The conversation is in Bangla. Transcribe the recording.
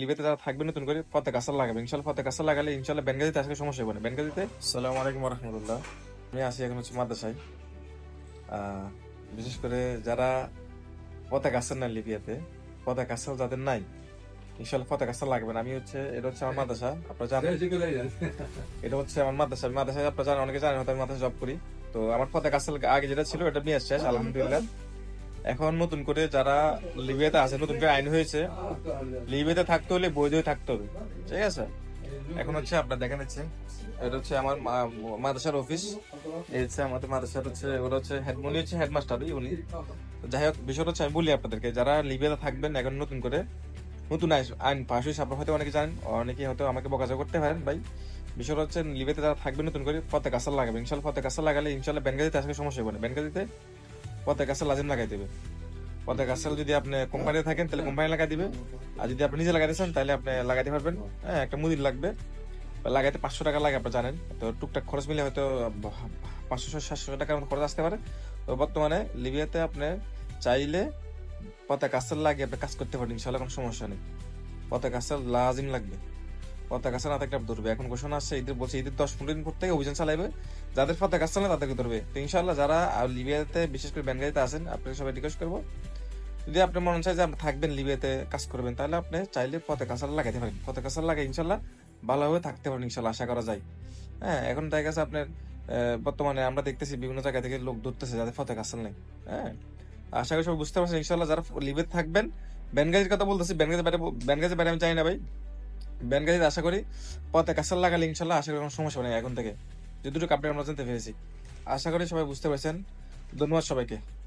লিবিয়াতে যারা থাকবে নতুন করে পথে কাসার লাগাবে। ইনশাল্লাহ পথে কাসার লাগালে ইনশাল্লাহ বেনগাজিতে আজকে সমস্যা হবে না। বেনগাজিতে সালাম আলাইকুম রহমতুল্লাহ আমি আসি এখন হচ্ছে মাদ্রাসায়। বিশেষ করে যারা পথে কাসার না লিবিয়াতে পথে কাসার যাদের নাই ইনশাল্লাহ পথে কাসার লাগবে না। আমি হচ্ছে এটা হচ্ছে আমার মাদ্রাসা আপনারা জানেন। এটা হচ্ছে আমার মাদ্রাসা। আমি মাদ্রাসায় আপনারা জানেন অনেকে জানেন হয়তো আমি মাদ্রাসা জব করি। তো আমার পথে কাসার আগে যেটা ছিল এটা নিয়ে শেষ আলহামদুলিল্লাহ। এখন নতুন করে যারা লিবিয়াতে আছে, নতুন করে আইন হয়েছে, লিবিয়াতে থাকতে হলে বৈধ থাকতে হবে। ঠিক আছে? এখন হচ্ছে আপনার দেখা যাচ্ছে এটা হচ্ছে আমার মাদ্রাসার অফিস এই হচ্ছে আমাদের মাদ্রাসার হচ্ছে, ওরা হচ্ছে হেড উনি হচ্ছে হেডমাস্টার উনি। যাই হোক, বিষয়টা হচ্ছে আমি বলি আপনাদেরকে, যারা লিবিয়াতে থাকবেন, এখন নতুন করে নতুন আইন- পাশ হয়েছে, আপনারা হয়তো অনেকে জানেন, অনেকে হয়তো আমাকে বকাজা করতে পারেন ভাই। বিষয়টা হচ্ছে লিবিয়াতে যারা থাকবেন, নতুন করে পথে কাসার লাগাবে ইনশাল্লাহ পথে কাসার লাগালে ইনশাল্লাহ বেনগাজিতে আজকে সমস্যা হবে না। বেনগাজিতে পথে কাসার লাজিম লাগাই দেবে। পথে কাসার যদি আপনি কোম্পানিতে থাকেন, তাহলে কোম্পানি লাগাই দিবে। আর যদি আপনি নিজে লাগাইতে চান, তাহলে আপনি লাগাইতে পারবেন। হ্যাঁ একটা মুদির লাগবে। লাগাইতে পাঁচশো টাকা লাগে, আপনি জানেন। তো টুকটাক খরচ মিলে হয়তো পাঁচশো সাতশো টাকার মতো খরচ আসতে পারে। তো বর্তমানে লিবিয়াতে আপনি চাইলে পথে কাসার লাগিয়ে আপনি কাজ করতে পারেন ইনশাল্লাহ কোনো সমস্যা নেই। পথে কাসার লাজিম লাগবে। কাসার না থাকলে আপনি ধরবে। এখন ঘোষণা আসছে ঈদের বলছে ঈদের দশ পনেরো দিন পর থেকে অভিযান চালাইবে। যাদের পথে কাসার না তাদেরকে ধরবে। তো ইনশাল্লাহ যারা লিবিয়াতে বিশেষ করে ব্যানগাড়িতে আছেন, আপনাকে সবাই রিকোয়েস্ট করব, যদি আপনার মনে চায় যে আপনি থাকবেন লিবিয়াতে, কাজ করবেন, তাহলে আপনি চাইলে পথে কাসার লাগাইতে পারেন। পথে কাসার লাগাই ইনশাল্লাহ ভালোভাবে থাকতে পারেন ইনশাল্লাহ আশা করা যায়। হ্যাঁ এখন দেখা গেছে আপনার বর্তমানে আমরা দেখতেছি বিভিন্ন জায়গা থেকে লোক ধরতেছে যাদের ফতে কাসার নেই। হ্যাঁ আশা করি সব বুঝতে পারছেন ইনশাল্লাহ যারা লিবিয়াতে থাকবেন। ব্যানগাজির কথা বলতেছি ব্যানগাজি বাইরে ব্যানগাজি বাইরে আমি চাই না ভাই। ব্যানগাজিতে আশা করি পথে কাসার লাগালে ইনশাল্লাহ আশা করি কোনো সমস্যা নেই এখন থেকে। যে দুটো কাপড়ে আমরা জানতে পেরেছি। আশা করি সবাই বুঝতে পেরেছেন। ধন্যবাদ সবাইকে।